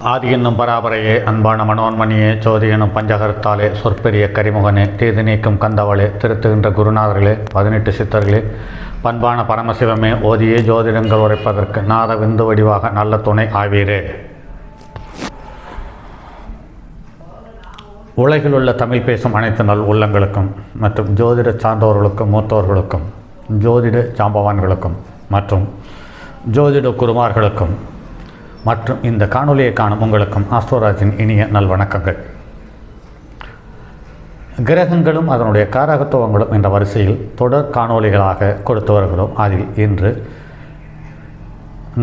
ஆதி என்னும் பராபரையே அன்பான மனோன்மணியே ஜோதி எனும் பஞ்சகரத்தாலே சொற்பெரிய கரிமுகனே தீது நீக்கும் கந்தவளே திருத்துகின்ற குருநாதர்களே பதினெட்டு சித்தர்களே பண்பான பரமசிவமே ஓதியே ஜோதிடங்கள் உரைப்பதற்கு நாத விந்து வடிவாக நல்ல துணை ஆவீரே. உலகில் உள்ள தமிழ் பேசும் அனைத்து நல் உள்ளங்களுக்கும் மற்றும் ஜோதிட சார்ந்தவர்களுக்கும் மூத்தவர்களுக்கும் ஜோதிட ஜாம்பவான்களுக்கும் மற்றும் ஜோதிட குருமார்களுக்கும் மற்றும் இந்த காணொலியை காணும் உங்களுக்கும் ஆஸ்ட்ரோராஜின் இனிய நல்வணக்கங்கள். கிரகங்களும் அதனுடைய காரகத்துவங்களும் என்ற வரிசையில் தொடர் காணொலிகளாக கொடுத்து வருகிறோம். அதில் இன்று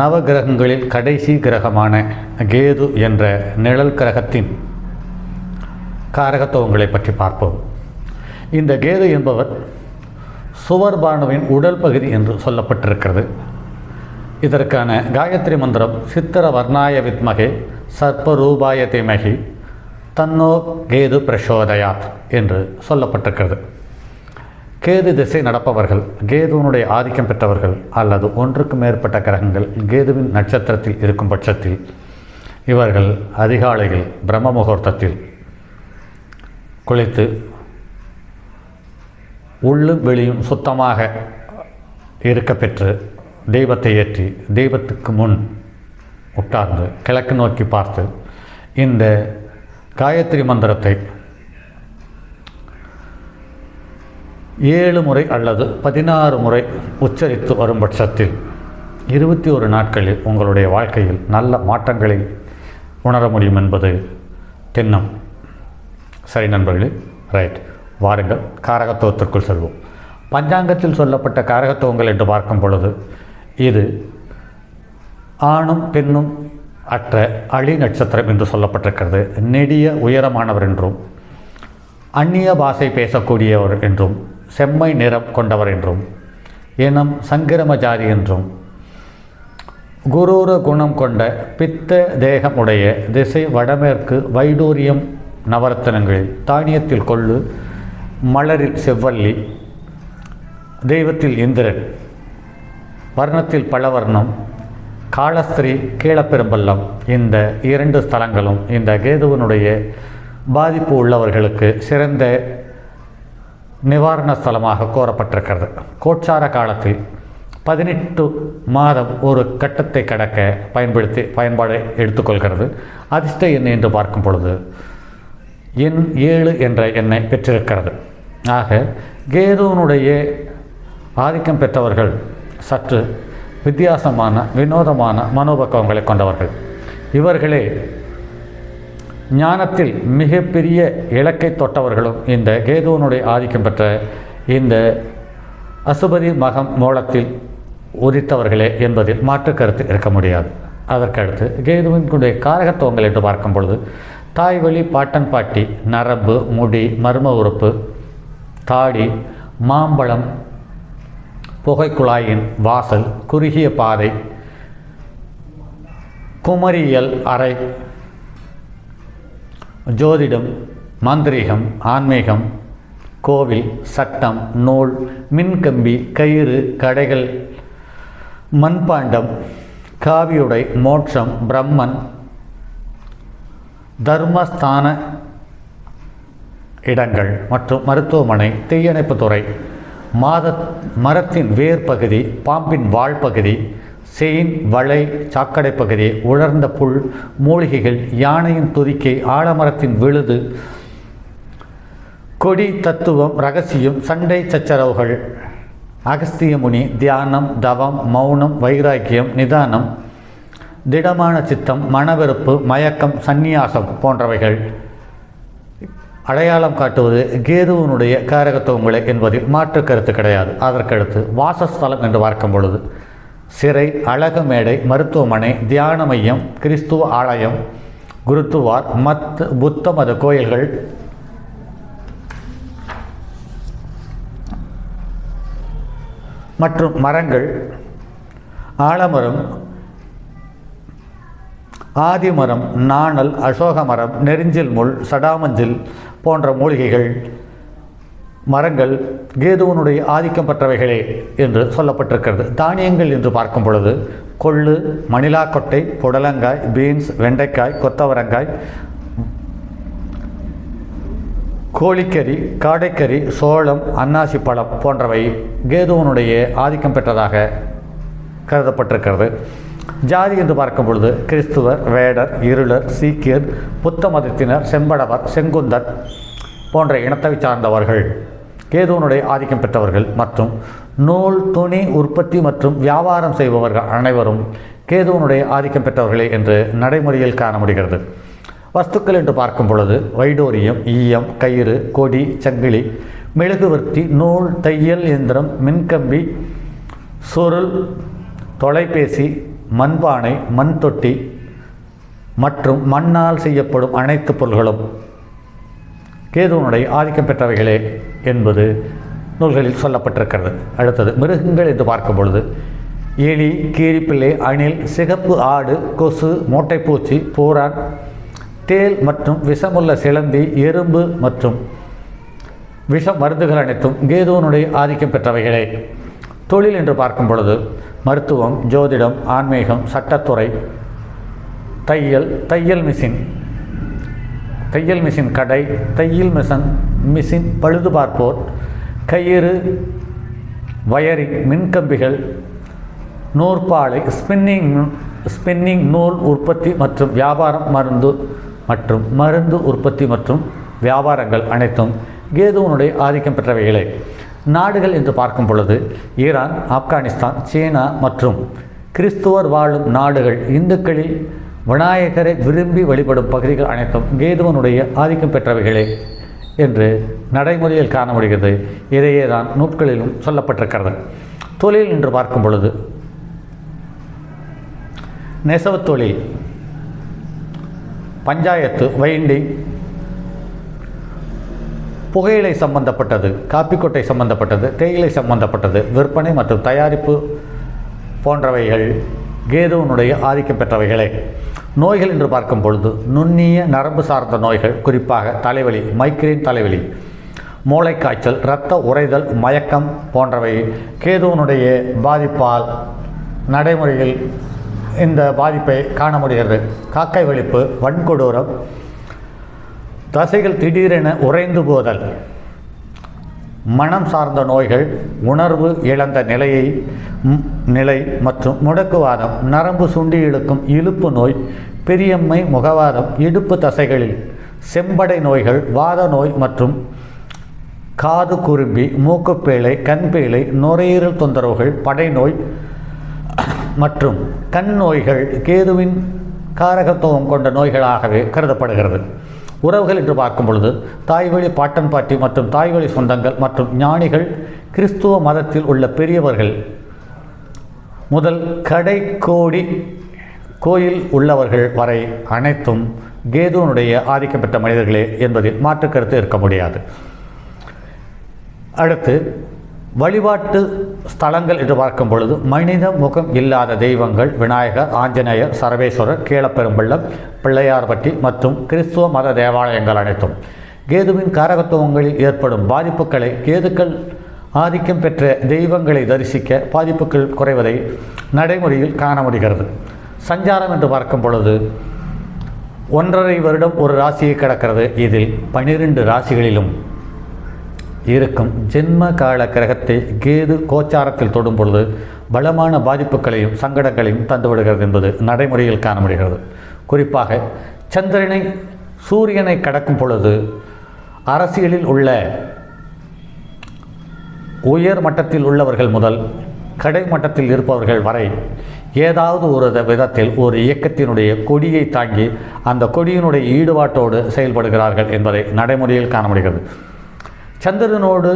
நவ கிரகங்களில் கடைசி கிரகமான கேது என்ற நிழல் கிரகத்தின் காரகத்துவங்களை பற்றி பார்ப்போம். இந்த கேது என்பவர் சுவர்பானுவின் உடல் பகுதி என்று சொல்லப்பட்டிருக்கிறது. இதற்கான காயத்ரி மந்திரம் சித்திர வர்ணாய வித்மகே சர்ப்பரூபாய திமகி தன்னோ கேது பிரசோதயாத் என்று சொல்லப்பட்டிருக்கிறது. கேது திசை நடப்பவர்கள் கேதுவனுடைய ஆதிக்கம் பெற்றவர்கள் அல்லது ஒன்றுக்கு மேற்பட்ட கிரகங்கள் கேதுவின் நட்சத்திரத்தில் இருக்கும் பட்சத்தில் இவர்கள் அதிகாலையில் பிரம்ம முகூர்த்தத்தில் குளித்து உள்ளும் வெளியும் சுத்தமாக இருக்க பெற்று தெய்வத்தை ஏற்றி தெய்வத்துக்கு முன் உட்கார்ந்து கிழக்கு நோக்கி பார்த்து இந்த காயத்ரி மந்திரத்தை ஏழு முறை அல்லது பதினாறு முறை உச்சரித்து வரும் பட்சத்தில் இருபத்தி ஒரு நாட்களில் உங்களுடைய வாழ்க்கையில் நல்ல மாற்றங்களை உணர முடியும் என்பது திண்ணம் சரி நண்பர்களே ரைட் வாருங்கள் காரகத்துவத்திற்குள் செல்வோம். பஞ்சாங்கத்தில் சொல்லப்பட்ட காரகத்துவங்கள் என்று பார்க்கும் பொழுது இது ஆணும் பெண்ணும் அற்ற அழி நட்சத்திரம் என்று சொல்லப்பட்டிருக்கிறது. நெடிய உயரமானவர் என்றும் அந்நிய பாஷை பேசக்கூடியவர் என்றும் செம்மை நிறம் கொண்டவர் என்றும் இனம் சங்கிரம ஜாதி என்றும் குரூர குணம் கொண்ட பித்த தேகம் உடைய திசை வடமேற்கு வைடூரியம் நவரத்தனங்களில் தானியத்தில் கொள்ளு மலரில் செவ்வல்லி தெய்வத்தில் இந்திரன் வர்ணத்தில் பழவர்ணம் காலஸ்திரி கீழப்பெரும்பள்ளம் இந்த இரண்டு ஸ்தலங்களும் இந்த கேதுவனுடைய பாதிப்பு உள்ளவர்களுக்கு சிறந்த நிவாரண ஸ்தலமாக கோரப்பட்டிருக்கிறது. கோட்சார காலத்தில் பதினெட்டு மாதம் ஒரு கட்டத்தை கடக்க பயன்படுத்தி பயன்பாடை எடுத்துக்கொள்கிறது. அதிர்ஷ்ட எண் என்று பார்க்கும் பொழுது எண் ஏழு என்ற எண்ணை பெற்றிருக்கிறது. ஆக கேதுவனுடைய ஆதிக்கம் பெற்றவர்கள் சற்று வித்தியாசமான வினோதமான மனோபக்குவங்களை கொண்டவர்கள். இவர்களே ஞானத்தில் மிகப்பெரிய இலக்கை தொட்டவர்களும் இந்த கேதுவனுடைய ஆதிக்கம் பெற்ற இந்த அசுபதி மகம் மூலத்தில் உதித்தவர்களே என்பதில் மாற்று கருத்து இருக்க முடியாது. அதற்கடுத்து கேதுவினுடைய காரகத்துவங்கள் என்று பார்க்கும் பொழுது தாய்வழி பாட்டன் பாட்டி நரம்பு முடி மர்ம உறுப்பு தாடி மாம்பழம் புகைக்குழாயின் வாசல் குறுகிய பாதை குமரியல் அறை ஜோதிடம் மாந்திரீகம் ஆன்மீகம் கோவில் சட்டம் நூல் மின்கம்பி கயிறு கடைகள் மண்பாண்டம் காவியுடை மோட்சம் பிரம்மன் தர்மஸ்தான இடங்கள் மற்றும் மருத்துவமனை தீயணைப்புத்துறை மாத மரத்தின் வேர் பகுதி பாம்பின் வால் பகுதி செயின் வளை சாக்கடை பகுதி உலர்ந்த புல் மூலிகைகள் யானையின் துதிக்கை ஆலமரத்தின் விழுது கொடி தத்துவம் ரகசியம் சண்டை சச்சரவுகள் அகஸ்திய முனி தியானம் தவம் மௌனம் வைராக்கியம் நிதானம் திடமான சித்தம் மனவெறுப்பு மயக்கம் சந்நியாசம் போன்றவைகள். அடையாளம் காட்டுவது கேதுவனுடைய காரகத்துவங்களே என்பதில் மாற்று கருத்து கிடையாது. அதற்கடுத்து வாசஸ்தலம் என்று பார்க்கும் பொழுது சிறை அழகு மேடை மருத்துவமனை தியான மையம் கிறிஸ்துவ ஆலயம் குருத்துவார் மத் புத்த மத கோயில்கள் மற்றும் மரங்கள் ஆலமரம் ஆதிமரம் நாணல் அசோக மரம் நெருஞ்சில் முள் சடாமஞ்சில் போன்ற மூலிகைகள் மரங்கள் கேதுவனுடைய ஆதிக்கம் பெற்றவைகளே என்று சொல்லப்பட்டிருக்கிறது. தானியங்கள் என்று பார்க்கும் பொழுது கொள்ளு மணிலாக்கொட்டை புடலங்காய் பீன்ஸ் வெண்டைக்காய் கொத்தவரங்காய் கோழிக்கறி காடைக்கறி சோளம் அன்னாசி பழம் போன்றவை கேதுவனுடைய ஆதிக்கம் பெற்றதாக கருதப்பட்டிருக்கிறது. ஜாதி என்று பார்க்கும் பொழுது கிறிஸ்துவர் வேடர் இருளர் சீக்கியர் புத்த மதத்தினர் செம்படவர் செங்குந்தர் போன்ற இனத்தை சார்ந்தவர்கள் கேதுவனுடைய ஆதிக்கம் பெற்றவர்கள் மற்றும் நூல் துணி உற்பத்தி மற்றும் வியாபாரம் செய்பவர்கள் அனைவரும் கேதுவனுடைய ஆதிக்கம் பெற்றவர்களே என்று நடைமுறையில் காண முடிகிறது. வஸ்துக்கள் என்று பார்க்கும் பொழுது வைடோரியம் ஈயம் கயிறு கொடி சங்கிலி மெழுகுவர்த்தி நூல் தையல் இயந்திரம் மின்கம்பி சுருள் தொலைபேசி மண்பானை மண் தொட்டி மற்றும் மண்ணால் செய்யப்படும் அனைத்து பொருள்களும் கேதுவனுடைய ஆதிக்கம் பெற்றவைகளே என்பது நூல்களில் சொல்லப்பட்டிருக்கிறது. அடுத்தது மிருகங்கள் என்று பார்க்கும் பொழுது எலி கீரிப்பிள்ளை அணில் சிகப்பு ஆடு கொசு மூட்டைப்பூச்சி பூரான் தேல் மற்றும் விஷமுள்ள சிலந்தி எறும்பு மற்றும் விஷ மருந்துகள் அனைத்தும் கேதுவனுடைய ஆதிக்கம் பெற்றவைகளே. தொழில் என்று பார்க்கும் பொழுது மருத்துவம் ஜோதிடம் ஆன்மீகம் சட்டத்துறை தையல் தையல் மிஷின் தையல் மிஷின் கடை தையல் மிஷன் மிஷின் பழுது பார்ப்போர் கயிறு வயரிங் மின்கம்பிகள் நூற்பாலை ஸ்பின்னிங் ஸ்பின்னிங் நூல் உற்பத்தி மற்றும் வியாபாரம் மருந்து மற்றும் மருந்து உற்பத்தி மற்றும் வியாபாரங்கள் அனைத்தும் கேதுவனுடைய ஆதிக்கம் பெற்றவைகளே. நாடுகள் என்று பார்க்கும் பொழுது ஈரான் ஆப்கானிஸ்தான் சீனா மற்றும் கிறிஸ்துவர் வாழும் நாடுகள் இந்துக்களில் விநாயகரை விரும்பி வழிபடும் பகுதிகள் அனைத்தும் கேதுவனுடைய ஆதிக்கம் பெற்றவைகளே என்று நடைமுறையில் காண முடிகிறது இதையே தான் நூட்களிலும் சொல்லப்பட்டிருக்கிறது. தொழில் என்று பார்க்கும் பொழுது நெசவுத் தொழில் பஞ்சாயத்து வைண்டிங் புகையிலை சம்பந்தப்பட்டது காப்பிக்கொட்டை சம்பந்தப்பட்டது தேயிலை சம்பந்தப்பட்டது விற்பனை மற்றும் தயாரிப்பு போன்றவைகள் கேதுவனுடைய ஆதிக்கம் பெற்றவைகளே. நோய்கள் என்று பார்க்கும் பொழுது நுண்ணிய நரம்பு சார்ந்த நோய்கள் குறிப்பாக தலைவலி மைக்ரேன் தலைவலி மூளைக்காய்ச்சல் இரத்த உறைதல் மயக்கம் போன்றவை கேதுவனுடைய பாதிப்பால் நடைமுறையில் இந்த பாதிப்பை காண முடிகிறது. காக்கை வெளிப்பு வன்கொடூரம் தசைகள் திடீரென உறைந்து போதல். மனம் சார்ந்த நோய்கள் உணர்வு இழந்த நிலையை நிலை மற்றும் முடக்குவாதம் நரம்பு சுண்டி இழுக்கும் இழுப்பு நோய் பெரியம்மை முகவாதம் இடுப்பு தசைகளில் செம்படை நோய்கள் வாத நோய் மற்றும் காது குரும்பி மூக்குப்பேழை கண்பேழை நுரையீரல் தொந்தரவுகள் படைநோய் மற்றும் கண் நோய்கள் கேதுவின் காரகத்துவம் கொண்ட நோய்களாகவே கருதப்படுகிறது. உறவுகள் என்று பார்க்கும் பொழுது தாய்வழி பாட்டன் பாட்டி மற்றும் தாய்வழி சொந்தங்கள் மற்றும் ஞானிகள் கிறிஸ்துவ மதத்தில் உள்ள பெரியவர்கள் முதல் கடைக்கோடி கோயில் உள்ளவர்கள் வரை அனைத்தும் கேதுவனுடைய ஆதிக்கம் பெற்ற மனிதர்களே என்பதில் மாற்று கருத்து இருக்க முடியாது. அடுத்து வழிபாட்டு ஸ்தலங்கள் என்று பார்க்கும் பொழுது மனித முகம் இல்லாத தெய்வங்கள் விநாயகர் ஆஞ்சநேயர் சரவேஸ்வரர் கீழப்பெரும்பள்ளம் பிள்ளையார்பட்டி மற்றும் கிறிஸ்துவ மத தேவாலயங்கள் அனைத்தும். கேதுவின் காரகத்துவங்களில் ஏற்படும் பாதிப்புகளை கேதுக்கள் ஆதிக்கம் பெற்ற தெய்வங்களை தரிசிக்க பாதிப்புகள் குறைவதை நடைமுறையில் காண முடிகிறது. சஞ்சாரம் என்று பார்க்கும் பொழுது ஒன்றரை வருடம் ஒரு ராசியை கடக்கிறது. இதில் பனிரெண்டு ராசிகளிலும் இருக்கும். ஜென்ம கால கிரகத்தை கேது கோச்சாரத்தில் தொடும் பொழுது பலமான பாதிப்புகளையும் சங்கடங்களையும் தந்துவிடுகிறது என்பது நடைமுறையில் காண முடிகிறது குறிப்பாக சந்திரனை சூரியனை கடக்கும் பொழுது அரசியலில் உள்ள உயர் மட்டத்தில் உள்ளவர்கள் முதல் கடை மட்டத்தில் இருப்பவர்கள் வரை ஏதாவது ஒரு விதத்தில் ஒரு இயக்கத்தினுடைய கொடியை தாங்கி அந்த கொடியினுடைய ஈடுபாட்டோடு செயல்படுகிறார்கள் என்பதை நடைமுறையில் காண முடிகிறது சந்திரனோடு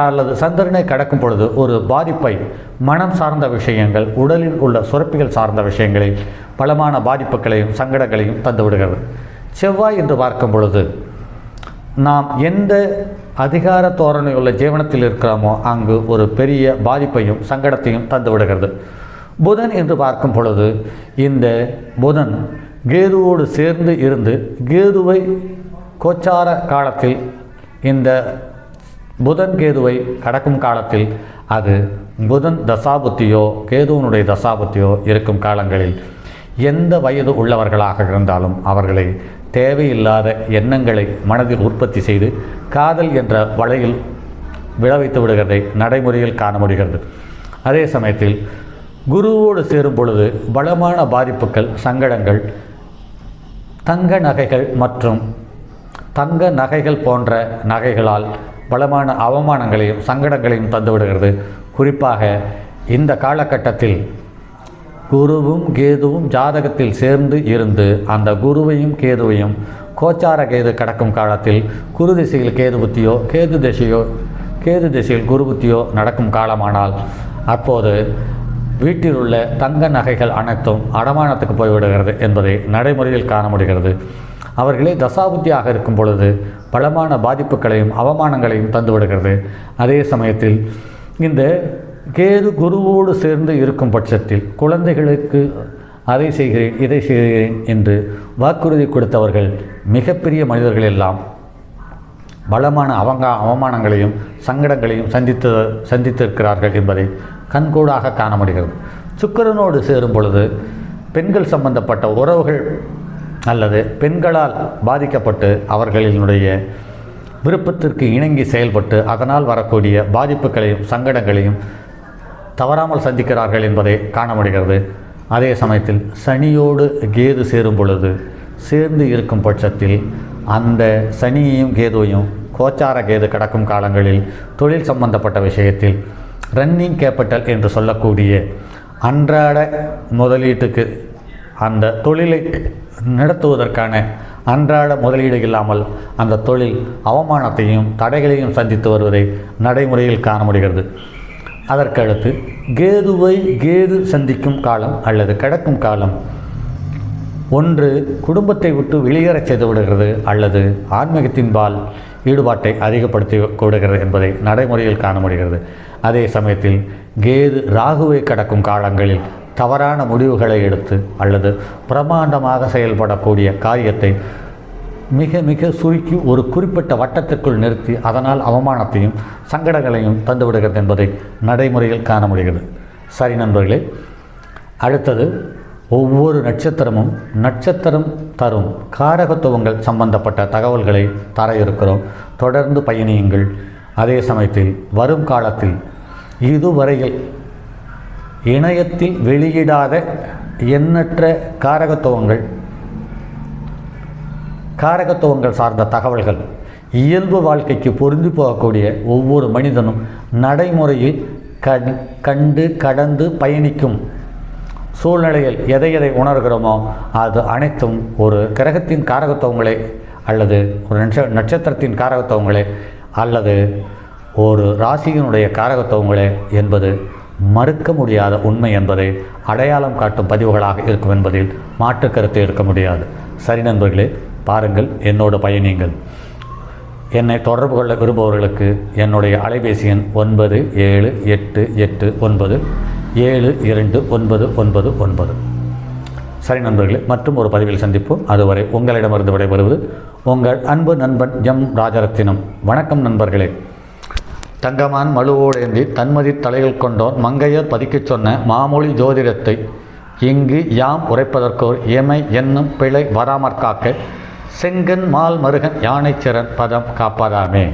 அல்லது சந்திரனை கடக்கும் பொழுது ஒரு பாதிப்பை மனம் சார்ந்த விஷயங்கள் உடலில் உள்ள சுரப்பிகள் சார்ந்த விஷயங்களில் பலமான பாதிப்புகளையும் சங்கடங்களையும் தந்துவிடுகிறது செவ்வாய் என்று பார்க்கும் பொழுது நாம் எந்த அதிகார தோரணையுள்ள ஜீவனத்தில் இருக்கிறோமோ அங்கு ஒரு பெரிய பாதிப்பையும் சங்கடத்தையும் தந்துவிடுகிறது புதன் என்று பார்க்கும் பொழுது இந்த புதன் கேதுவோடு சேர்ந்து இருந்து கேதுவை கோச்சார காலத்தில் இந்த புதன் கேதுவை கடக்கும் காலத்தில் அது புதன் தசாபுத்தியோ கேதுவனுடைய தசாபுத்தியோ இருக்கும் காலங்களில் எந்த வயது உள்ளவர்களாக இருந்தாலும் அவர்களை தேவையில்லாத எண்ணங்களை மனதில் உற்பத்தி செய்து காதல் என்ற வலையில் விளைவித்து விடுகிறதை நடைமுறையில் காண முடிகிறது. அதே சமயத்தில் குருவோடு சேரும் பொழுது பலமான பாதிப்புகள் சங்கடங்கள் தங்க நகைகள் மற்றும் தங்க நகைகள் போன்ற நகைகளால் பலமான அவமானங்களையும் சங்கடங்களையும் தந்துவிடுகிறது குறிப்பாக இந்த காலகட்டத்தில் குருவும் கேதுவும் ஜாதகத்தில் சேர்ந்து இருந்து அந்த குருவையும் கேதுவையும் கோச்சார கேது கடக்கும் காலத்தில் குரு திசையில் கேது புத்தியோ கேது திசையோ கேது திசையில் குரு புத்தியோ நடக்கும் காலமானால் அப்போது வீட்டில் உள்ள தங்க நகைகள் அனைத்தும் அடமானத்துக்கு போய்விடுகிறது என்பதை நடைமுறையில் காண முடிகிறது. அவர்களே தசாபுத்தியாக இருக்கும் பொழுது பலமான பாதிப்புகளையும் அவமானங்களையும் தந்துவிடுகிறது அதே சமயத்தில் இந்த கேது குருவோடு சேர்ந்து இருக்கும் பட்சத்தில் குழந்தைகளுக்கு அதை செய்கிறேன் இதை செய்கிறேன் என்று வாக்குறுதி கொடுத்தவர்கள் மிகப்பெரிய மனிதர்கள் எல்லாம் பலமான அவங்க அவமானங்களையும் சங்கடங்களையும் சந்தித்து சந்தித்திருக்கிறார்கள் என்பதை கண்கூடாக காண முடிகிறது. சுக்கிரனோடு சேரும் பொழுது பெண்கள் சம்பந்தப்பட்ட உறவுகள் அல்லது பெண்களால் பாதிக்கப்பட்டு அவர்களினுடைய விருப்பத்திற்கு இணங்கி செயல்பட்டு அதனால் வரக்கூடிய பாதிப்புகளையும் சங்கடங்களையும் தவறாமல் சந்திக்கிறார்கள் என்பதை காண முடிகிறது அதே சமயத்தில் சனியோடு கேது சேரும் பொழுது சேர்ந்து இருக்கும் பட்சத்தில் அந்த சனியையும் கேதுவையும் கோச்சார கேது கடக்கும் காலங்களில் தொழில் சம்பந்தப்பட்ட விஷயத்தில் ரன்னிங் கேபிட்டல் என்று சொல்லக்கூடிய அன்றாட முதலீட்டுக்கு அந்த தொழிலை நடத்துவதற்கான அன்றாட முதலீடு இல்லாமல் அந்த தொழில் அவமானத்தையும் தடைகளையும் சந்தித்து வருவதை நடைமுறையில் காண முடிகிறது. அதற்கடுத்து கேதுவை கேது சந்திக்கும் காலம் அல்லது கிடக்கும் காலம். ஒன்று குடும்பத்தை விட்டு வெளியேறச் செய்து விடுகிறது அல்லது ஆன்மீகத்தின்பால் ஈடுபாட்டை அதிகப்படுத்தி விடுகிறது என்பதை நடைமுறையில் காண முடிகிறது. அதே சமயத்தில் கேது ராகுவை கடக்கும் காலங்களில் தவறான முடிவுகளை எடுத்து அல்லது பிரமாண்டமாக செயல்படக்கூடிய காரியத்தை மிக மிக சுருக்கி ஒரு குறிப்பிட்ட வட்டத்திற்குள் நிறுத்தி அதனால் அவமானத்தையும் சங்கடங்களையும் தந்துவிடுகிறது என்பதை நடைமுறையில் காண முடிகிறது. சரி நண்பர்களே அடுத்தது ஒவ்வொரு நட்சத்திரமும் நட்சத்திரம் தரும் காரகத்துவங்கள் சம்பந்தப்பட்ட தகவல்களை தர இருக்கிறோம். தொடர்ந்து பயணியுங்கள். அதே சமயத்தில் வரும் காலத்தில் இதுவரையில் இணையத்தில் வெளியிடாத எண்ணற்ற காரகத்துவங்கள் காரகத்துவங்கள் சார்ந்த தகவல்கள் இயல்பு வாழ்க்கைக்கு பொருந்தி போகக்கூடிய ஒவ்வொரு மனிதனும் நடைமுறையில் கண் கண்டு கடந்து பயணிக்கும் சூழ்நிலையில் எதை எதை உணர்கிறோமோ அது அனைத்தும் ஒரு கிரகத்தின் காரகத்துவங்களே அல்லது ஒரு நட்ச நட்சத்திரத்தின் காரகத்துவங்களே அல்லது ஒரு ராசியினுடைய காரகத்துவங்களே என்பது மறுக்க முடியாத உண்மை என்பதை அடையாளம் காட்டும் பதிவுகளாக இருக்கும் என்பதில் மாற்று கருத்து இருக்க முடியாது. சரி நண்பர்களே பாருங்கள் என்னோட பயணியுங்கள். என்னை தொடர்பு கொள்ள விரும்புபவர்களுக்கு என்னுடைய அலைபேசி எண் ஒன்பது ஏழு எட்டு எட்டு ஒன்பது ஏழு இரண்டு ஒன்பது ஒன்பது ஒன்பது. சரி நண்பர்களே மற்றும் ஒரு பதிவில் சந்திப்போம். அதுவரை உங்களிடமிருந்து விடைபெறுவது உங்கள் அன்பு நண்பன் எம். ராஜரத்தினம். வணக்கம் நண்பர்களே. தங்கமான் மழுவோடேந்தி தன்மதி தலையில் கொண்டோன் மங்கையர் பதிக்கச் சொன்ன மாமொழி ஜோதிடத்தை இங்கு யாம் உரைப்பதற்கோர் எமை என்னும் பிழை வராமற் காக்க செங்கன் மால் மருகன் யானைச்சிறன் பதம் காப்பதாமே